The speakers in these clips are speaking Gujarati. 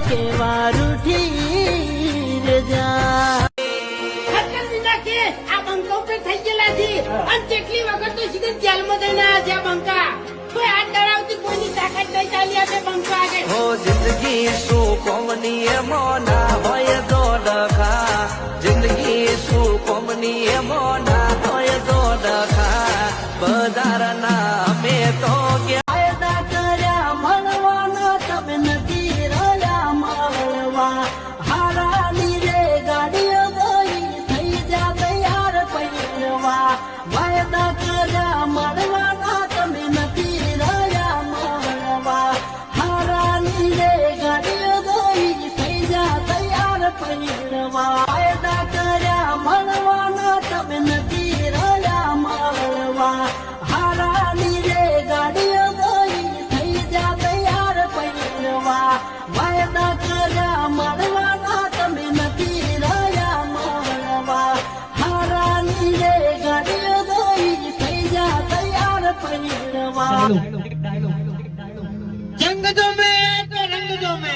કેવા રૂઠી રજા આ બંકા ઉપર થઈ ગયેલા શું કોમની મોના હોય તો ડખા જિંદગી પહેરવા જંગ જો મે તો રંગ જો મે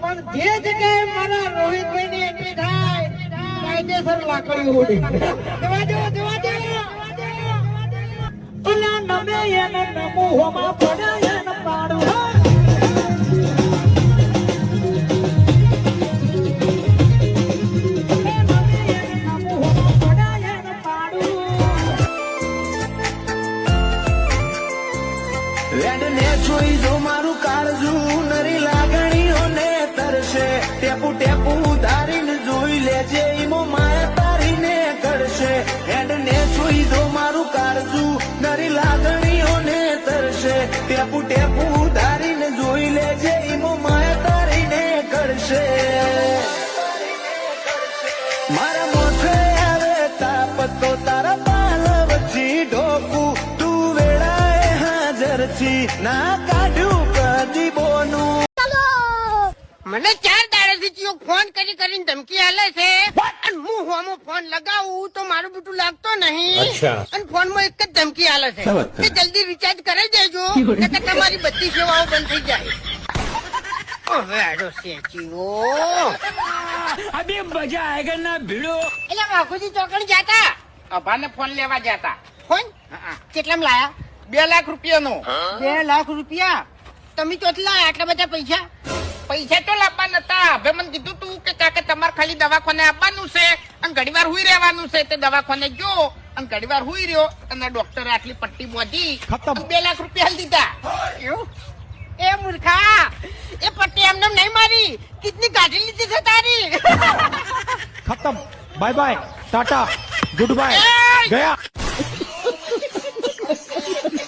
પણ જે જગ્યાએ મારા રોહિતભાઈ ની એન્ટ્રી થાય, કાયદેસર લાકડી ઉડી. જવા દો જવા દો ઓલા નમે એને નમો હોમાં પડ્યા એને પાડું વેડને જોઈ જો મારું કાળજું નરી લાગણીઓને તરશે. ટેપુ ટેપુ ઉધારીને જોઈ લેજે, ઈમો માયા તારીને કરશે. વેડને જોઈ જો મારું કાળજું નરી લાગણીઓને તરશે. ટેપુ ટેપુ ઉધારીને જોઈ લેજે, ઈમો માયા તારીને કરશે. પછી ના કાઢ્યું પ્રદીપોનું મને ચાર દાડાથી ફોન કરી કરીને ધમકી આલે છે. અને હું હોમો ફોન લગાવું તો મારું બુટું લાગતો નહીં. અને ફોનમાં એક જ ધમકી આલે છે. કે જલ્દી રિચાર્જ કરી દેજો કે તમારી બધી સેવાઓ બંધ થઈ જાય. મજા આયગા ના ભીડો. એટલે બાપુજી ચોકડી જાતા? અભાને ફોન લેવા જતા. ફોન? કેટલામ લાયા? બે લાખ રૂપિયાનો. બે લાખ રૂપિયા? તમે તો એટલા આટલા બધા પૈસા? પૈસા તો લાવવાના નતા. હવે મને કીધું તું કે કાકા તમારે ખાલી દવાખાને આપવાનું છે અને ઘડી વાર હુઈ રહેવાનું છે. તે દવાખાને જો અને ઘડી હુઈ રહ્યો અને ડોક્ટરે આટલી પટ્ટી બોધી બે લાખ રૂપિયા હાલ દીધા. એ મૂર્ખા એ પટ્ટી એમને નહીં મારી. કેટલી કાઢી લીધી છે તારી. ખતમ. Bye bye tata goodbye ગયા.